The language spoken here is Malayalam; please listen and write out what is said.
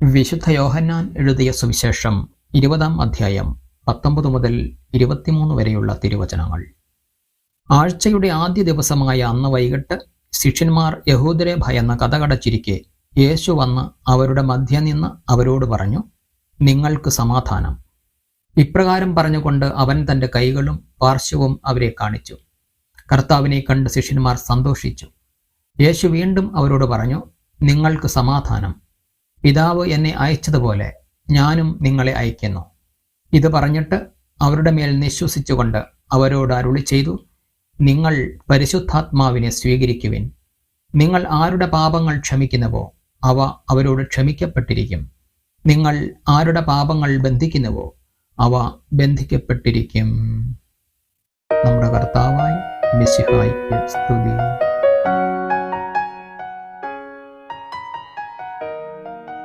വിശുദ്ധ യോഹന്നാൻ എഴുതിയ സുവിശേഷം ഇരുപതാം അധ്യായം പത്തൊമ്പത് മുതൽ ഇരുപത്തിമൂന്ന് വരെയുള്ള തിരുവചനങ്ങൾ. ആഴ്ചയുടെ ആദ്യ ദിവസമായ അന്ന് വൈകിട്ട് ശിഷ്യന്മാർ യഹൂദരെ ഭയന്ന കഥകടച്ചിരിക്കെ യേശു വന്ന് അവരുടെ മധ്യ നിന്ന് അവരോട് പറഞ്ഞു നിങ്ങൾക്ക് സമാധാനം. ഇപ്രകാരം പറഞ്ഞുകൊണ്ട് അവൻ തന്റെ കൈകളും പാർശ്വവും അവരെ കാണിച്ചു. കർത്താവിനെ കണ്ട് ശിഷ്യന്മാർ സന്തോഷിച്ചു. യേശു വീണ്ടും അവരോട് പറഞ്ഞു നിങ്ങൾക്ക് സമാധാനം. പിതാവ് എന്നെ അയച്ചതുപോലെ ഞാനും നിങ്ങളെ അയക്കുന്നു. ഇത് പറഞ്ഞിട്ട് അവരുടെ മേൽ നിശ്വസിച്ചുകൊണ്ട് അവരോട് അരുളി ചെയ്തു നിങ്ങൾ പരിശുദ്ധാത്മാവിനെ സ്വീകരിക്കുവിൻ. നിങ്ങൾ ആരുടെ പാപങ്ങൾ ക്ഷമിക്കുന്നുവോ അവ അവരോട് ക്ഷമിക്കപ്പെട്ടിരിക്കും. നിങ്ങൾ ആരുടെ പാപങ്ങൾ ബന്ധിക്കുന്നുവോ അവ ബന്ധിക്കപ്പെട്ടിരിക്കും. നമ്മുടെ കർത്താവായി മിശിഹായിക്ക് സ്തുതി.